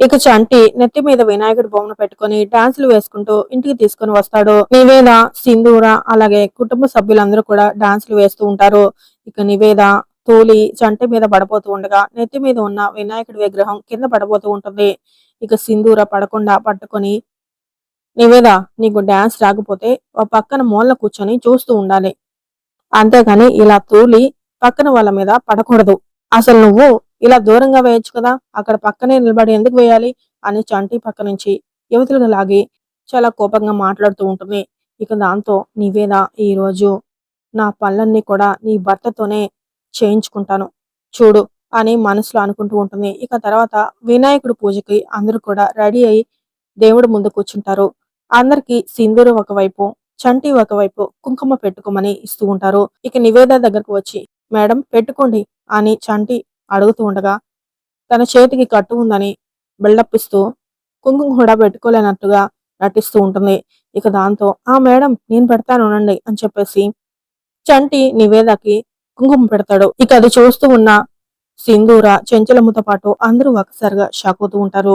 ఇక చంటి నెత్తి మీద వినాయకుడి బొమ్మను పెట్టుకుని డాన్సులు వేసుకుంటూ ఇంటికి తీసుకుని వస్తాడు. నివేద సింధూర అలాగే కుటుంబ సభ్యులందరూ కూడా డాన్సులు వేస్తూ ఉంటారు. ఇక నివేద తూలి చంటి మీద పడబోతూ ఉండగా నెత్తి మీద ఉన్న వినాయకుడి విగ్రహం కింద పడబోతూ ఉంటుంది. ఇక సింధూర పడకుండా పట్టుకొని నివేద నీకు డాన్స్ రాకపోతే ఓ పక్కన మూల కూర్చొని చూస్తూ ఉండాలి. అంతేగాని ఇలా తూలి పక్కన వాళ్ళ మీద పడకూడదు. అసలు నువ్వు ఇలా దూరంగా వేయొచ్చు కదా అక్కడ పక్కనే నిలబడి ఎందుకు వేయాలి అని చంటి పక్క నుంచి యువతులుగా లాగి చాలా కోపంగా మాట్లాడుతూ ఉంటుంది. ఇక దాంతో నివేద ఈ రోజు నా పనులన్నీ కూడా నీ భర్తతోనే చేయించుకుంటాను చూడు అని మనసులో అనుకుంటూ ఉంటుంది. ఇక తర్వాత వినాయకుడి పూజకి అందరూ కూడా రెడీ అయి దేవుడు ముందు కూర్చుంటారు. అందరికి సింధూరు ఒకవైపు చంటి ఒకవైపు కుంకుమ పెట్టుకోమని ఇస్తూ ఉంటారు. ఇక నివేద దగ్గరకు వచ్చి మేడం పెట్టుకోండి అని చంటి అడుగుతూ ఉండగా తన చేతికి కట్టు ఉందని బిల్డప్ ఇస్తూ కుంకుమ కూడా పెట్టుకోలేనట్టుగా నటిస్తూ ఉంటుంది. ఇక దాంతో ఆ మేడం నేను పెడతాను అనండి అని చెప్పేసి చంటి నివేదకి కుంకుమ పెడతాడు. ఇక అది చూస్తూ ఉన్న సింధూర చెంచలమ్మతో పాటు అందరూ ఒకసారిగా షాక్ అవుతూ ఉంటారు.